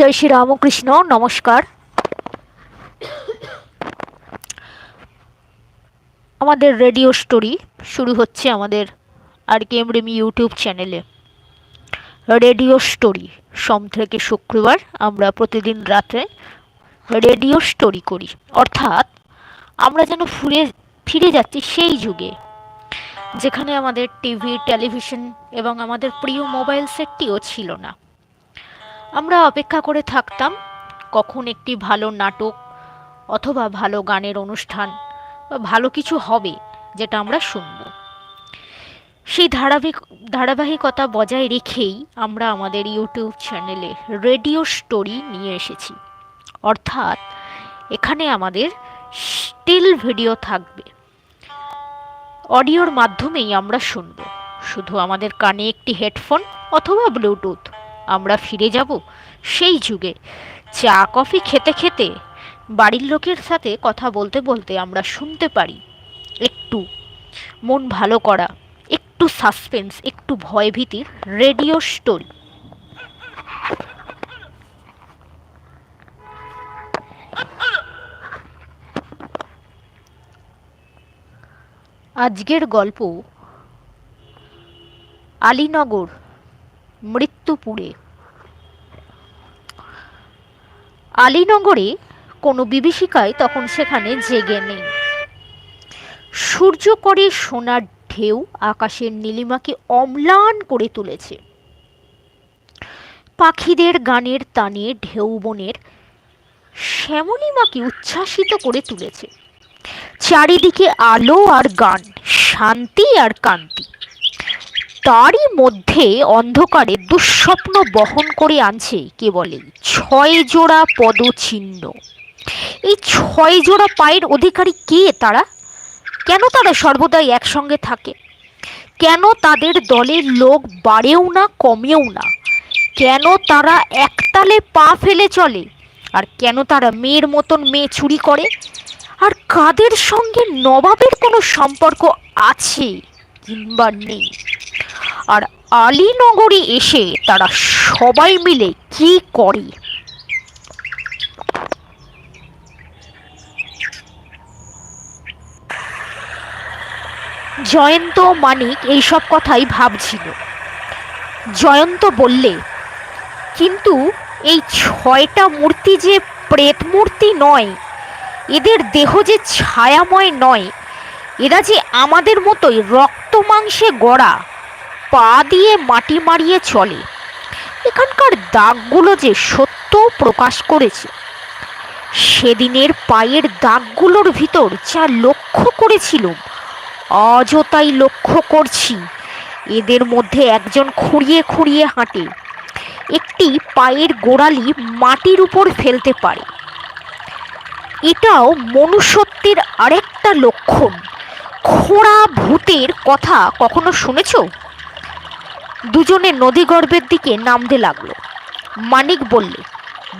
জয় শ্রী রামকৃষ্ণ, নমস্কার। আমাদের radio story শুরু হচ্ছে আমাদের আর কে রেমি ইউটিউব চ্যানেলে। রেডিও স্টোরি, সোম থেকে শুক্রবার আমরা প্রতিদিন রাতে রেডিও স্টোরি করি। অর্থাৎ আমরা যেন ফিরে ফিরে যাচ্ছি সেই যুগে, যেখানে আমাদের টিভি, টেলিভিশন এবং আমাদের প্রিয় মোবাইল সেটটিও ছিল না। আমরা অপেক্ষা করে থাকতাম কখন একটি ভালো নাটক অথবা ভালো গানের অনুষ্ঠান বা ভালো কিছু হবে যেটা আমরা শুনব। সেই ধারাবাহিক ধারাবাহিকতা বজায় রেখেই আমরা আমাদের ইউটিউব চ্যানেলে রেডিও স্টোরি নিয়ে এসেছি। অর্থাৎ এখানে আমাদের স্টিল ভিডিও থাকবে। অডিওর মাধ্যমেই আমরা শুনব। শুধু আমাদের কানে একটি হেডফোন অথবা ব্লুটুথ। আমরা ফিরে যাব সেই যুগে। চা, কফি খেতে খেতে বাড়ির লোকের সাথে কথা বলতে বলতে আমরা শুনতে পারি, একটু মন ভালো করা, একটু সাসপেন্স, একটু ভয়ভীতির রেডিও স্টোরি। আজকের গল্প আলীনগর মৃত্যুপুরে আলীনগরে কোনো বিভীষিকায় তখন সেখানে জেগে নেই। সূর্য করে সোনার ঢেউ আকাশের নীলিমাকে অম্লান করে তুলেছে। পাখিদের গানের তানে ঢেউ বনের শ্যামলিমাকে উচ্ছ্বাসিত করে তুলেছে। চারিদিকে আলো আর গান, শান্তি আর কান্তি তারই মধ্যে অন্ধকারে দুঃস্বপ্ন বহন করে আনছে, কে বলে? ছয় জোড়া পদচিহ্ন। এই ছয় জোড়া পায়ের অধিকারী কে তারা? কেন তারা সর্বদাই একসঙ্গে থাকে? কেন তাদের দলের লোক বাড়েও না, কমেও না? কেন তারা একতালে পা ফেলে চলে? আর কেন তারা মেয়ের মতন মেয়ে চুরি করে? আর কাদের সঙ্গে নবাবের কোনো সম্পর্ক আছে কিংবা নেই? আর আলীনগরে এসে তারা সবাই মিলে কি করে? জয়ন্ত মানিক এইসব কথাই ভাবছিল। জয়ন্ত বললে, কিন্তু এই ছয়টা মূর্তি যে প্রেত মূর্তি নয়, এদের দেহ যে ছায়াময় নয়, এরা যে আমাদের মতোই রক্ত মাংসে গড়া পা দিয়ে মাটি মারিয়ে চলে। এখানকার দাগগুলো যে সত্য প্রকাশ করেছে। সেদিনের পায়ের দাগগুলোর ভিতর যা লক্ষ্য করেছিলাম অযথাই লক্ষ্য করছি। এদের মধ্যে একজন খুঁড়িয়ে খুঁড়িয়ে হাঁটে। একটি পায়ের গোড়ালি মাটির উপর ফেলতে পারে। এটাও মনুষ্যত্বের আরেকটা লক্ষণ। খোঁড়া ভূতের কথা কখনো শুনেছ? দুজনে নদীগর্ভের দিকে নামতে লাগল। মানিক বললে,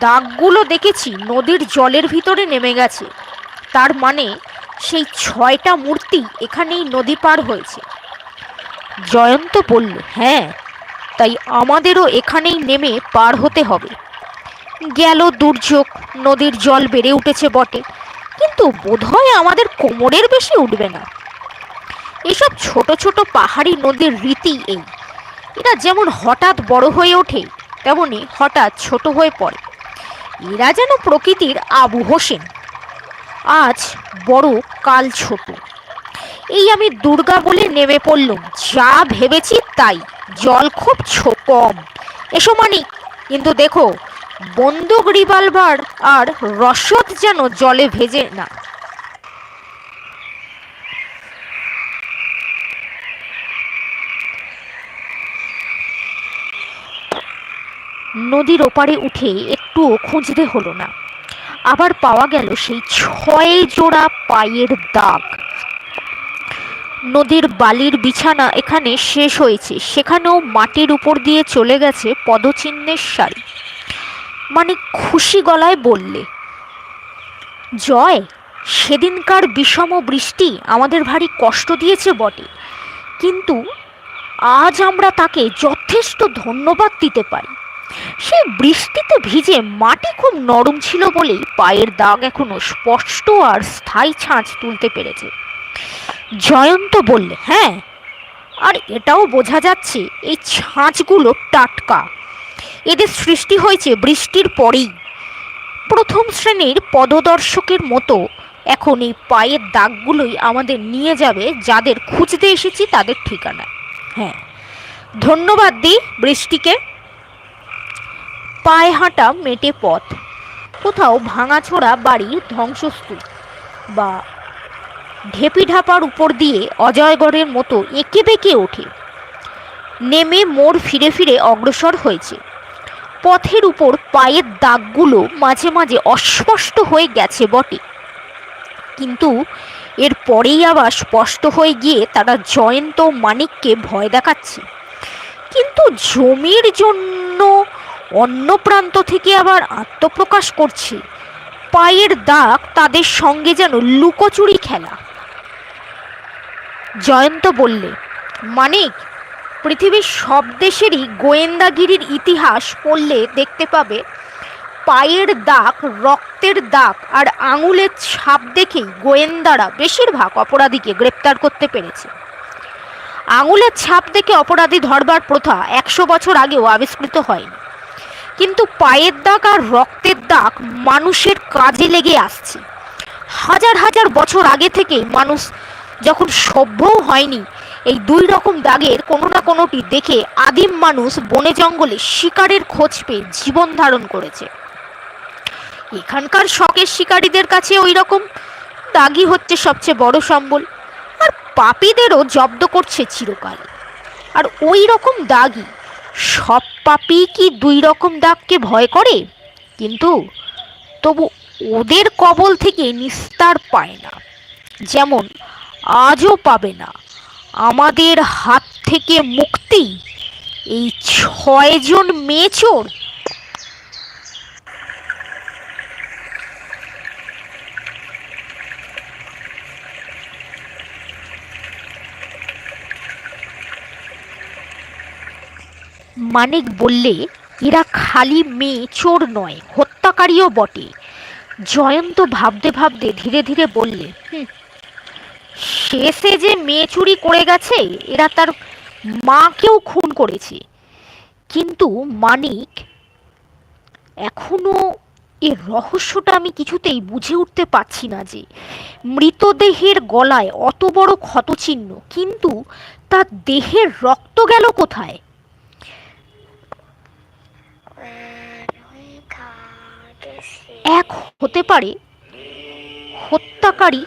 দাগগুলো দেখেছি, নদীর জলের ভিতরে নেমে গেছে। তার মানে সেই ছয়টা মূর্তি এখানেই নদী পার হয়েছে। জয়ন্ত বলল হ্যাঁ তাই আমাদেরও এখানেই নেমে পার হতে হবে। গেল দুর্যোগ, নদীর জল বেড়ে উঠেছে বটে, কিন্তু বোধহয় আমাদের কোমরের বেশি উঠবে না। এসব ছোট ছোট পাহাড়ি নদীর রীতি এই। এরা যেমন হঠাৎ বড় হয়ে ওঠে, তেমনি হঠাৎ ছোট হয়ে পড়ে। এরা যেন প্রকৃতির আবু হোসেন আজ বড়, কাল ছোট। এই আমি দুর্গা বলে নেমে পড়লুম। যা ভেবেছি তাই। জল খুব কম। এসো মানিক কিন্তু দেখো, বন্দুক রিভলভার আর রসদ যেন জলে ভেজে না। নদীর ওপারে উঠে একটুও খুঁজতে হলো না। আবার পাওয়া গেল সেই ছয় জোড়া পায়ের দাগ। নদীর বালির বিছানা এখানে শেষ হয়েছে। সেখানেও মাটির উপর দিয়ে চলে গেছে পদচিহ্নের সারি মানে খুশি গলায় বললে, জয়, সেদিনকার বিষম বৃষ্টি আমাদের ভারী কষ্ট দিয়েছে বটে। কিন্তু আজ আমরা তাকে যথেষ্ট ধন্যবাদ দিতে পারি। সে বৃষ্টিতে ভিজে মাটি খুব নরম ছিল বলেই পায়ের দাগ এখনও স্পষ্ট আর স্থায়ী ছাঁচ তুলতে পেরেছে। জয়ন্ত বললে হ্যাঁ আর এটাও বোঝা যাচ্ছে এই ছাঁচগুলো টাটকা। এদের সৃষ্টি হয়েছে বৃষ্টির পরেই। প্রথম শ্রেণির পদদর্শকের মতো এখন এই পায়ের দাগগুলোই আমাদের নিয়ে যাবে যাদের খুঁজতে এসেছি তাদের ঠিকানা হ্যাঁ ধন্যবাদ দিই বৃষ্টিকে। পায়ে হাঁটা মেটে পথ। কোথাও ভাঙাচোরা বাড়ির ধ্বংসস্তূপ বা ঢেপি ঢাপার উপর দিয়ে অজয়গড়ের মতো এঁকে বেঁকে ওঠে। নেমে মোড় ফিরে ফিরে অগ্রসর হয়েছে। পথের উপর পায়ের দাগগুলো মাঝে মাঝে অস্পষ্ট হয়ে গেছে বটে। কিন্তু এর পরেই আবার স্পষ্ট হয়ে গিয়ে তারা জয়ন্ত মানিককে ভয় দেখাচ্ছে। কিন্তু জমির জন্য অন্য প্রান্ত থেকে আবার আত্মপ্রকাশ করছে। পায়ের দাগ তাদের সঙ্গে যেন লুকোচুরি খেলা। জয়ন্ত বললে, মানিক, পৃথিবীর সব দেশেরই গোয়েন্দাগিরির ইতিহাস পড়লে দেখতে পাবে, পায়ের দাগ, রক্তের দাগ আর আঙুলের ছাপ দেখেই গোয়েন্দারা বেশিরভাগ অপরাধীকে গ্রেপ্তার করতে পেরেছে। আঙুলের ছাপ দেখে অপরাধী ধরবার প্রথা একশো বছর আগেও আবিষ্কৃত হয়নি। কিন্তু পায়ের দাগ আর রক্তের দাগ মানুষের কাজে লেগে আসছে। হাজার হাজার বছর আগে থেকে মানুষ যখন সভ্যও হয়নি, এই দুই রকম দাগের কোনো না কোনোটি দেখে আদিম মানুষ বনে জঙ্গলে শিকারের খোঁজ পেয়ে জীবন ধারণ করেছে। এখানকার শখের শিকারীদের কাছে ওই রকম দাগই হচ্ছে সবচেয়ে বড় সম্বল, আর পাপীদেরও জব্দ করছে চিরকাল। আর ওই রকম দাগই সব পাপি কি দুই রকম দাগকে ভয় করে? কিন্তু তবু ওদের কবল থেকে নিস্তার পায় না। যেমন, আজও পাবে না। আমাদের হাত থেকে মুক্তি। এই ছয়জন মেয়ে চোর মানিক বললে এরা খালি মেয়ে চোর নয় হত্যাকারীও বটে। জয়ন্ত ভাবতে ভাবতে ধীরে ধীরে বললে "হুম, শেষে যে মেয়ে চুরি করে গেছে এরা তার মাকেও খুন করেছে। কিন্তু মানিক এখনও এর রহস্যটা আমি কিছুতেই বুঝে উঠতে পারছি না যে মৃতদেহের গলায় অত বড় ক্ষতচিহ্ন কিন্তু তার দেহের রক্ত গেল কোথায়? এক হতে পারে। হত্যাকারী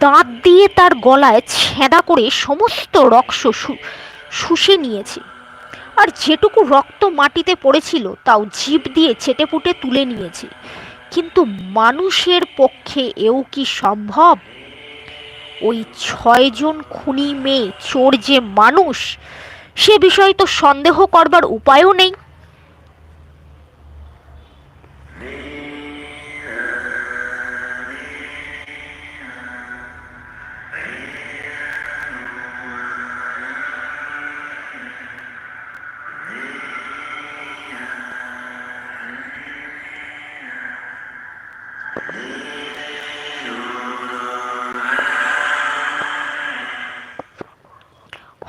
দাঁত দিয়ে তার গলায় ছেঁদা করে সমস্ত রক্ত শুষে নিয়েছে। আর যেটুকু রক্ত মাটিতে পড়েছিল, তাও জিভ দিয়ে চেটেপুটে তুলে নিয়েছে। কিন্তু মানুষের পক্ষে এও কি সম্ভব? ওই ছয়জন খুনি মেয়ে, চোর যে মানুষ, সে বিষয়ে তো সন্দেহ করবার উপায়ও নেই।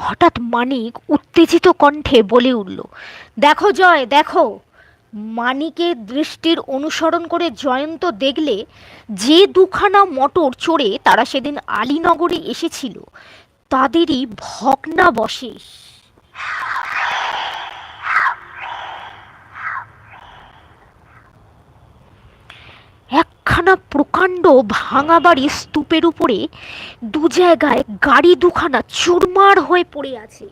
হঠাৎ মানিক উত্তেজিত কণ্ঠে বলে উঠল, দেখো জয়, দেখো। মানিকের দৃষ্টির অনুসরণ করে জয়ন্ত দেখলে যে দুখানা মোটর চড়ে তারা সেদিন আলীনগরে এসেছিল, তাদেরই ভগ্নাবশেষ। একখানা প্রকাণ্ড ভাঙা বাড়ি স্তূপের উপরে দু জায়গায় গাড়ি দুখানা চুরমার হয়ে পড়ে আছে।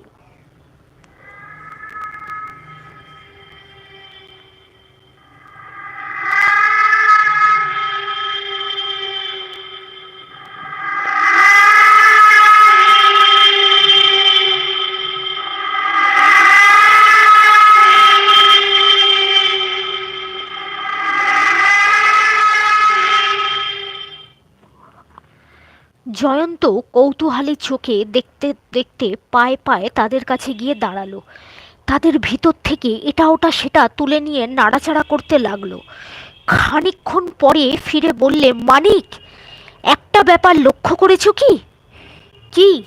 জয়ন্ত কৌতূহলী চোখে দেখতে দেখতে পায়ে পায়ে তাদের কাছে গিয়ে দাঁড়াল। তাদের ভিতর থেকে এটা ওটা সেটা তুলে নিয়ে নাড়াচাড়া করতে লাগল। খানিকক্ষণ পরে ফিরে বললে, মানিক, একটা ব্যাপার লক্ষ্য করেছ কি? কি?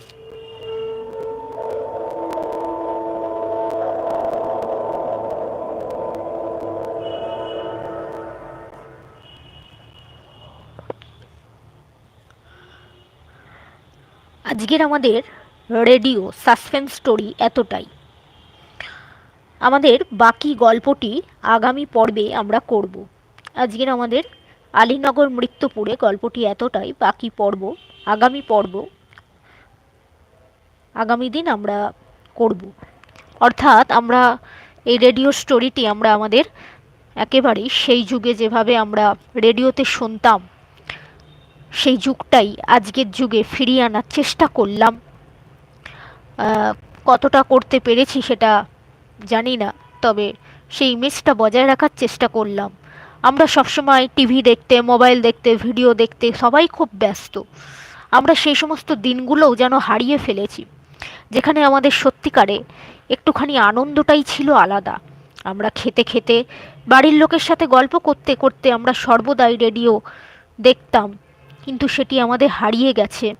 আজকের আমাদের রেডিও সাসপেন্স স্টোরি এতটাই। আমাদের বাকি গল্পটি আগামী পর্বে আমরা করব। আজকের আমাদের আলীনগর মৃত্যুপুরে গল্পটি এতটাই, বাকি পর্ব, আগামী পর্ব, আগামী দিন আমরা করব। অর্থাৎ আমরা এই রেডিও স্টোরিটি আমরা আমাদের একেবারেই সেই যুগে যেভাবে আমরা রেডিওতে শুনতাম সেই যুগটাই আজকের যুগে ফিরিয়ে আনার চেষ্টা করলাম। কতটা করতে পেরেছি সেটা জানি না, তবে সেই ইমেজটা বজায় রাখার চেষ্টা করলাম। আমরা সবসময় টিভি দেখতে মোবাইল দেখতে ভিডিও দেখতে সবাই খুব ব্যস্ত। আমরা সেই সমস্ত দিনগুলোও যেন হারিয়ে ফেলেছি, যেখানে আমাদের সত্যিকারে একটুখানি আনন্দটাই ছিল আলাদা। আমরা খেতে খেতে, বাড়ির লোকের সাথে গল্প করতে করতে আমরা সর্বদাই রেডিও দেখতাম। কিন্তু সেটি আমাদের হারিয়ে গেছে।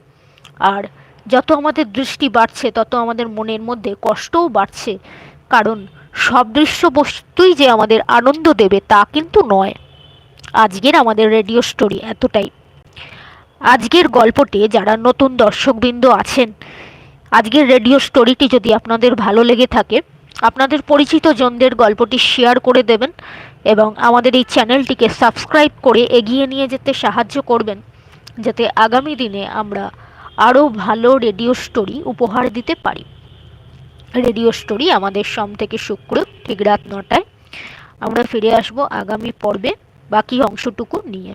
আর যত আমাদের দৃষ্টি বাড়ছে, তত আমাদের মনের মধ্যে কষ্টও বাড়ছে। কারণ সব দৃশ্য বস্তুই যে আমাদের আনন্দ দেবে তা কিন্তু নয়। আজকের আমাদের রেডিও স্টোরি এতটাই। আজকের গল্পটি যারা নতুন দর্শকবৃন্দ আছেন, আজকের রেডিও স্টোরিটি যদি আপনাদের ভালো লেগে থাকে, আপনাদের পরিচিত জনদের গল্পটি শেয়ার করে দেবেন এবং আমাদের এই চ্যানেলটিকে সাবস্ক্রাইব করে এগিয়ে নিয়ে যেতে সাহায্য করবেন। যাতে আগামী দিনে আমরা আরও ভালো রেডিও স্টোরি উপহার দিতে পারি। রেডিও স্টোরি আমাদের সোম থেকে শুক্র ঠিক রাত নটায়। আমরা ফিরে আসব আগামী পর্বে বাকি অংশটুকু নিয়ে।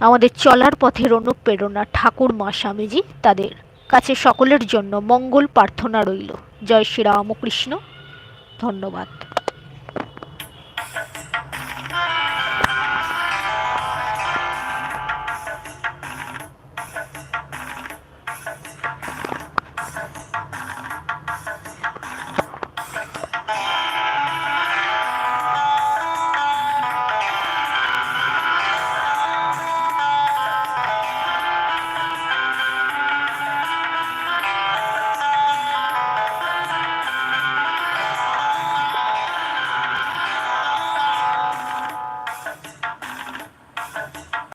আমাদের চলার পথের অনুপ্রেরণা ঠাকুর মা স্বামীজি তাদের কাছে সকলের জন্য মঙ্গল প্রার্থনা রইল। জয় শ্রী রামকৃষ্ণ। ধন্যবাদ।